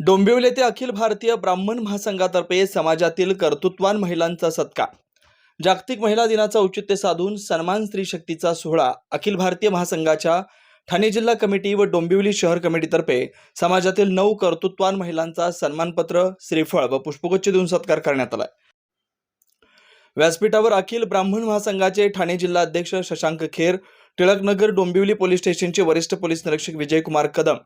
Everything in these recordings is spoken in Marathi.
डोंबिवली येथे अखिल भारतीय ब्राह्मण महासंघातर्फे समाजातील कर्तृत्वान महिलांचा सत्कार. जागतिक महिला दिनाचा औचित्य साधून सन्मान स्त्री शक्तीचा सोहळा अखिल भारतीय महासंघाच्या ठाणे जिल्हा कमिटी व डोंबिवली शहर कमिटीतर्फे समाजातील नऊ कर्तृत्वान महिलांचा सन्मानपत्र श्रीफळ व पुष्पगुच्छ देऊन सत्कार करण्यात आला व्यासपीठावर अखिल ब्राह्मण महासंघाचे ठाणे जिल्हा अध्यक्ष शशांक खेर टिळकनगर डोंबिवली पोलीस स्टेशनचे वरिष्ठ पोलीस निरीक्षक विजयकुमार कदम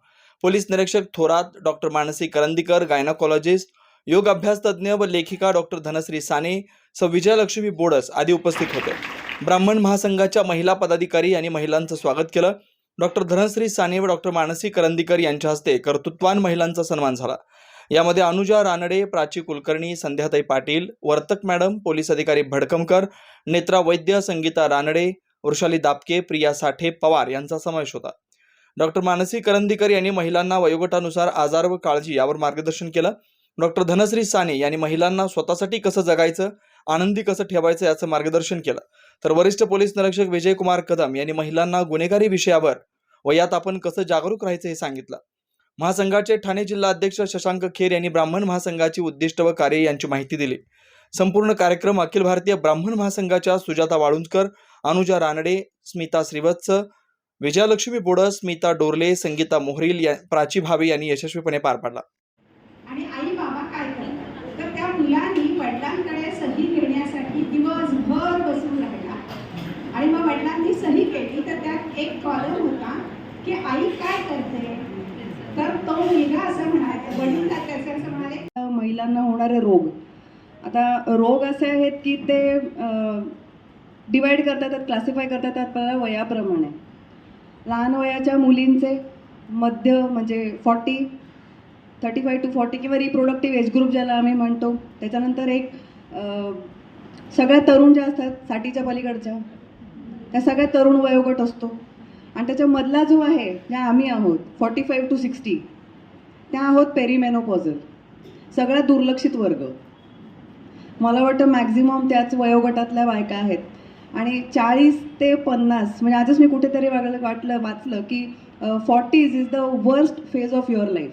पोलीस निरीक्षक थोरात डॉक्टर मानसी करंदीकर गायनाकॉलॉजिस्ट योग अभ्यास तज्ज्ञ व लेखिका डॉक्टर धनश्री साने स विजयलक्ष्मी बोडस आदी उपस्थित होते. ब्राह्मण महासंघाच्या महिला पदाधिकारी यांनी महिलांचं स्वागत केलं. डॉक्टर धनश्री साने व डॉक्टर मानसी करंदीकर यांच्या हस्ते कर्तृत्वान महिलांचा सन्मान झाला. यामध्ये अनुजा रानडे प्राची कुलकर्णी संध्याताई पाटील वर्तक मॅडम पोलीस अधिकारी भडकमकर नेत्रा वैद्य संगीता रानडे वृषाली दापके प्रिया साठे पवार यांचा समावेश होता. डॉक्टर मानसी करंदीकर यांनी महिलांना वयोगटानुसार आजार व काळजी यावर मार्गदर्शन केलं. डॉक्टर धनश्री साने यांनी महिलांना स्वतःसाठी कसं जगायचं आनंदी कसं ठेवायचं याचं मार्गदर्शन केलं. तर वरिष्ठ पोलीस निरीक्षक विजयकुमार कदम यांनी महिलांना गुन्हेगारी विषयावर व यात आपण कसं जागरूक राहायचं हे सांगितलं. महासंघाचे ठाणे जिल्हा अध्यक्ष शशांक खेर यांनी ब्राह्मण महासंघाची उद्दिष्ट व कार्य यांची माहिती दिली. संपूर्ण कार्यक्रम अखिल भारतीय ब्राह्मण महासंघाच्या सुजाता वाळुंजकर अनुजा रानडे स्मिता श्रीवत्स विजयालक्ष्मी बोडस स्मिता डोरले संगीता मोहरील या प्राची भावे यांनी यशस्वीपणे पार पाडला. आणि आई बाबा काय करतात? तर त्या मुलांनी वडिलांकडे सही घेण्यासाठी दिवसभर बसून राहिला. आणि मग वडिलांनी सही केली तर त्यात एक कॉलम होता की आई काय करते? तर तो मुलगा असं म्हणाले वडील त्याचे असं म्हणाले महिलांना होणारे रोग. आता रोग असे आहेत की ते डिवाईड करता येतात क्लासिफाय करता येतात आपल्याला वयाप्रमाणे. लहान वयाच्या मुलींचे मध्य म्हणजे forty thirty five to forty किंवा रिप्रोडक्टिव्ह एज ग्रुप ज्याला आम्ही म्हणतो त्याच्यानंतर एक सगळ्या तरुण ज्या असतात साठीच्या पलीकडच्या त्या सगळ्या तरुण वयोगट असतो. आणि त्याच्यामधला जो आहे ज्या आम्ही आहोत फॉर्टी फाईव्ह टू सिक्स्टी त्या आहोत पेरीमेनोपॉझल सगळ्यात दुर्लक्षित वर्ग. मला वाटतं मॅक्झिमम त्याच वयोगटातल्या बायका आहेत. आणि चाळीस ते पन्नास म्हणजे आजच मी कुठेतरी वागलं वाटलं वाचलं की forties is the worst phase of your life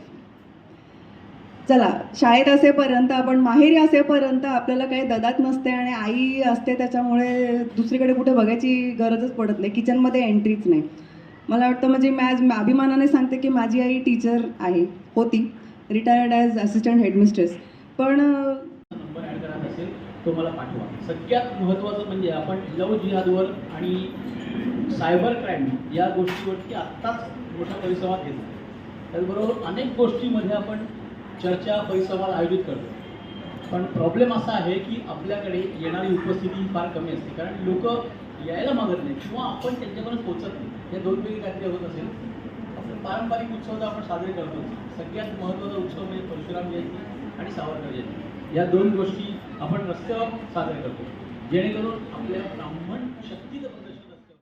चला शाळेत असेपर्यंत आपण माहेरी असेपर्यंत आपल्याला काही ददात नसते आणि आई असते त्याच्यामुळे दुसरीकडे कुठे बघायची गरजच पडत नाही. किचनमध्ये एंट्रीच नाही. मला वाटतं म्हणजे मी आज अभिमानाने सांगते की माझी आई टीचर आहे होती. रिटायर्ड ॲज असिस्टंट हेडमिस्ट्रेस पण तो मला पाठवा. सगळ्यात महत्त्वाचं म्हणजे आपण लव जिहादवर आणि सायबर क्राईम या गोष्टीवरती आत्ताच मोठा परिसरात घेतला. त्याचबरोबर अनेक गोष्टीमध्ये आपण चर्चा परिसंवाद आयोजित करतो. पण प्रॉब्लेम असा आहे की आपल्याकडे येणारी उपस्थिती फार कमी असते. कारण लोक यायला मागत नाही किंवा आपण त्यांच्यापर्यंत पोचत नाही. या दोन पैकी काहीतरी होत असेल. आपले पारंपरिक उत्सव तर आपण साजरे करतो सगळ्यात महत्त्वाचा उत्सव म्हणजे परशुराम जयंती आणि सावरकर जयंती. या दोन गोष्टी आपण रस्त्यावर साजरे करतो. जेणेकरून आपल्या ब्राह्मण शक्तीचं